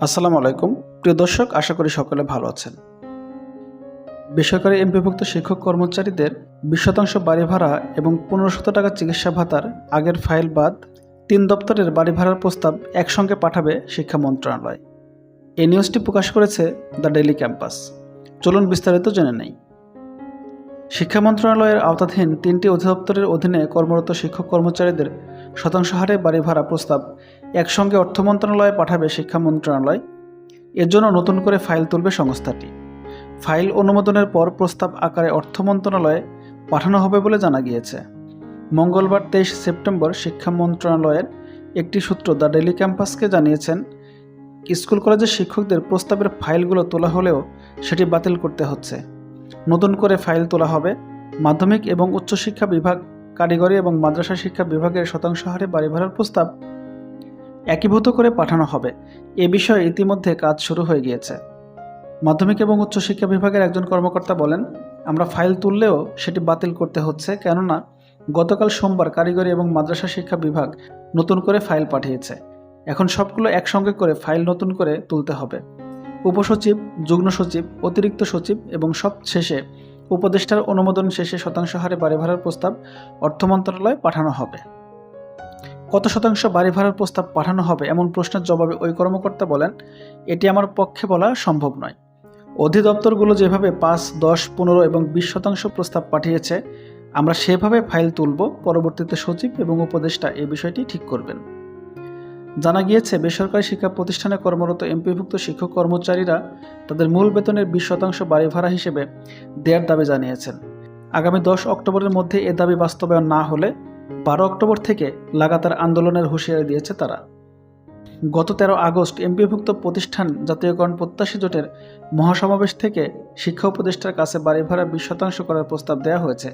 আসসালামু আলাইকুম। প্রিয় দর্শক, আশা করি সকলে ভালো আছেন। বেসরকারি এমপিভুক্ত শিক্ষক কর্মচারীদের বিশ শতাংশ বাড়ি ভাড়া এবং পনেরো শত টাকা চিকিৎসা ভাতার আগের ফাইল বাদ তিন দপ্তরের বাড়ি ভাড়ার প্রস্তাব একসঙ্গে পাঠাবে শিক্ষা মন্ত্রণালয়। এই নিউজটি প্রকাশ করেছে দ্য ডেইলি ক্যাম্পাস। চলুন বিস্তারিত জেনে নেই। শিক্ষা মন্ত্রণালয়ের আওতাধীন তিনটি অধিদপ্তরের অধীনে কর্মরত শিক্ষক কর্মচারীদের শতাংশ হারে বাড়ি ভাড়া প্রস্তাব একসঙ্গে অর্থ মন্ত্রণালয়ে পাঠাবে শিক্ষা মন্ত্রণালয়। এর জন্য নতুন করে ফাইল তুলবে সংস্থাটি। ফাইল অনুমোদনের পর প্রস্তাব আকারে অর্থ মন্ত্রণালয়ে পাঠানো হবে বলে জানা গিয়েছে। মঙ্গলবার তেইশ সেপ্টেম্বর শিক্ষা মন্ত্রণালয়ের একটি সূত্র দ্য ডেলি ক্যাম্পাসকে জানিয়েছেন, স্কুল কলেজের শিক্ষকদের প্রস্তাবের ফাইলগুলো তোলা হলেও সেটি বাতিল করতে হচ্ছে। নতুন করে ফাইল তোলা হবে মাধ্যমিক এবং উচ্চশিক্ষা বিভাগ কারিগরি এবং মাদ্রাসা শিক্ষা বিভাগের শতাংশ হারে বাড়ি ভাড়ার প্রস্তাব একীভূত করে পাঠানো হবে। এ বিষয়ে ইতিমধ্যে কাজ শুরু হয়ে গিয়েছে। মাধ্যমিক এবং উচ্চশিক্ষা বিভাগের একজন কর্মকর্তা বলেন, আমরা ফাইল তুললেও সেটি বাতিল করতে হচ্ছে, কেননা গতকাল সোমবার কারিগরি এবং মাদ্রাসা শিক্ষা বিভাগ নতুন করে ফাইল পাঠিয়েছে। এখন সবগুলো একসঙ্গে করে ফাইল নতুন করে তুলতে হবে। উপসচিব, যুগ্ম সচিব, অতিরিক্ত সচিব এবং সব শেষে উপদেষ্টার অনুমোদন শেষে শতাংশ হারে বাড়ি ভাড়ার প্রস্তাব অর্থ মন্ত্রণালয়ে পাঠানো হবে। কত শতাংশ বাড়ি ভাড়ার প্রস্তাব পাঠানো হবে এমন প্রশ্নের জবাবে ওই কর্মকর্তা বলেন, এটি আমার পক্ষে বলা সম্ভব নয়। অধিদপ্তরগুলো যেভাবে পাঁচ, দশ, পনেরো এবং বিশ শতাংশ প্রস্তাব পাঠিয়েছে, আমরা সেভাবে ফাইল তুলব, পরবর্তীতে সচিব এবং উপদেষ্টা এ বিষয়টি ঠিক করবেন। জানা গিয়েছে, বেসরকারি শিক্ষা প্রতিষ্ঠানে কর্মরত এমপিভুক্ত শিক্ষক কর্মচারীরা তাদের মূল বেতনের বিশ শতাংশ বাড়ি ভাড়া হিসেবে দেয়ার দাবি জানিয়েছেন। আগামী দশ অক্টোবরের মধ্যে এ দাবি বাস্তবায়ন না হলে বারো অক্টোবর থেকে লাগাতার আন্দোলনের হুঁশিয়ারি দিয়েছে তারা। গত তেরো আগস্ট এমপিভুক্ত প্রতিষ্ঠান জাতীয়করণ প্রত্যাশী জোটের মহাসমাবেশ থেকে শিক্ষা উপদেষ্টার কাছে বাড়ি ভাড়া বিশ শতাংশ করার প্রস্তাব দেওয়া হয়েছে।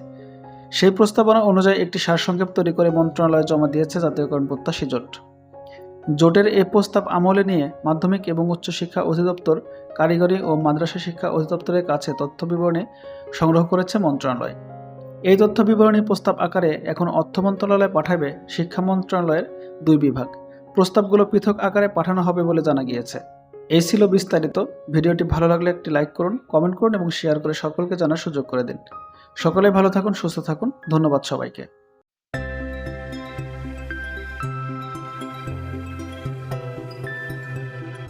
সেই প্রস্তাবনা অনুযায়ী একটি সারসংক্ষেপ তৈরি করে মন্ত্রণালয়ে জমা দিয়েছে জাতীয়করণ প্রত্যাশী জোট। জোটের এ প্রস্তাব আমলে নিয়ে মাধ্যমিক এবং উচ্চশিক্ষা অধিদপ্তর, কারিগরি ও মাদ্রাসা শিক্ষা অধিদপ্তরের কাছে তথ্য বিবরণী সংগ্রহ করেছে মন্ত্রণালয়। এই তথ্য বিবরণী প্রস্তাব আকারে এখন অর্থ মন্ত্রণালয়ে পাঠাবে শিক্ষা মন্ত্রণালয়ের দুই বিভাগ। প্রস্তাবগুলো পৃথক আকারে পাঠানো হবে বলে জানা গিয়েছে। এই ছিল বিস্তারিত। ভিডিওটি ভালো লাগলে একটি লাইক করুন, কমেন্ট করুন এবং শেয়ার করে সকলকে জানার সুযোগ করে দিন। সকলে ভালো থাকুন, সুস্থ থাকুন। ধন্যবাদ সবাইকে।